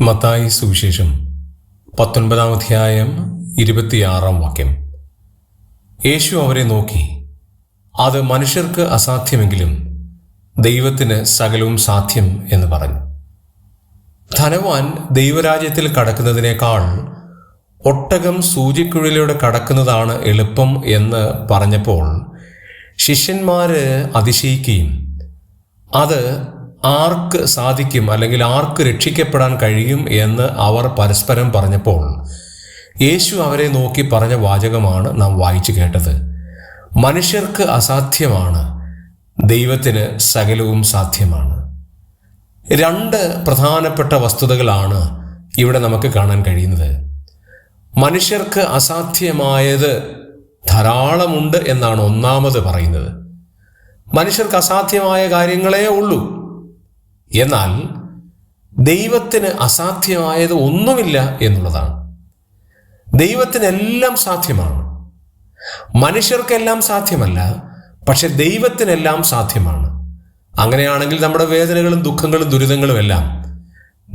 മത്തായി സുവിശേഷം പത്തൊൻപതാം അധ്യായം ഇരുപത്തിയാറാം വാക്യം. യേശു അവരെ നോക്കി. അത് മനുഷ്യർക്ക് അസാധ്യമെങ്കിലും ദൈവത്തിന് സകലവും സാധ്യം എന്ന് പറഞ്ഞു. ധനവാൻ ദൈവരാജ്യത്തിൽ കടക്കുന്നതിനേക്കാൾ ഒട്ടകം സൂചിക്കുഴലിലൂടെ കടക്കുന്നതാണ് എളുപ്പം എന്ന് പറഞ്ഞപ്പോൾ ശിഷ്യന്മാര് അതിശയിക്കുകയും അത് ആർക്ക് സാധിക്കും അല്ലെങ്കിൽ ആർക്ക് രക്ഷിക്കപ്പെടാൻ കഴിയും എന്ന് അവർ പരസ്പരം പറഞ്ഞപ്പോൾ യേശു അവരെ നോക്കി പറഞ്ഞ വാചകമാണ് നാം വായിച്ചു കേട്ടത്. മനുഷ്യർക്ക് അസാധ്യമാണ് ദൈവത്തിന് സകലവും സാധ്യമാണ്. രണ്ട് പ്രധാനപ്പെട്ട വസ്തുതകളാണ് ഇവിടെ നമുക്ക് കാണാൻ കഴിയുന്നത്. മനുഷ്യർക്ക് അസാധ്യമായത് ധാരാളമുണ്ട് എന്നാണ് ഒന്നാമത് പറയുന്നത്. മനുഷ്യർക്ക് അസാധ്യമായ കാര്യങ്ങളേ ഉള്ളൂ. എന്നാൽ ദൈവത്തിന് അസാധ്യമായത് ഒന്നുമില്ല എന്നുള്ളതാണ്. ദൈവത്തിനെല്ലാം സാധ്യമാണ്. മനുഷ്യർക്കെല്ലാം സാധ്യമല്ല പക്ഷെ ദൈവത്തിനെല്ലാം സാധ്യമാണ്. അങ്ങനെയാണെങ്കിൽ നമ്മുടെ വേദനകളും ദുഃഖങ്ങളും ദുരിതങ്ങളും എല്ലാം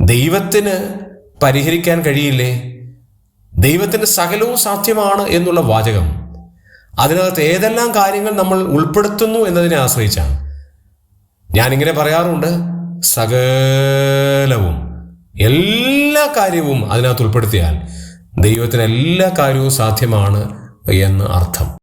ദൈവത്തിന് പരിഹരിക്കാൻ കഴിയില്ലേ? ദൈവത്തിന് സകലവും സാധ്യമാണ് എന്നുള്ള വാചകം. അതിനകത്ത് ഏതെല്ലാം കാര്യങ്ങൾ നമ്മൾ ഉൾപ്പെടുത്തുന്നു എന്നതിനെ ആശ്രയിച്ചാണ്. ഞാനിങ്ങനെ പറയാറുണ്ട് സകലവും എല്ലാ കാര്യവും അതിനകത്ത് ഉൾപ്പെടുത്തിയാൽ ദൈവത്തിന് എല്ലാ കാര്യവും സാധ്യമാണ് എന്ന് അർത്ഥം.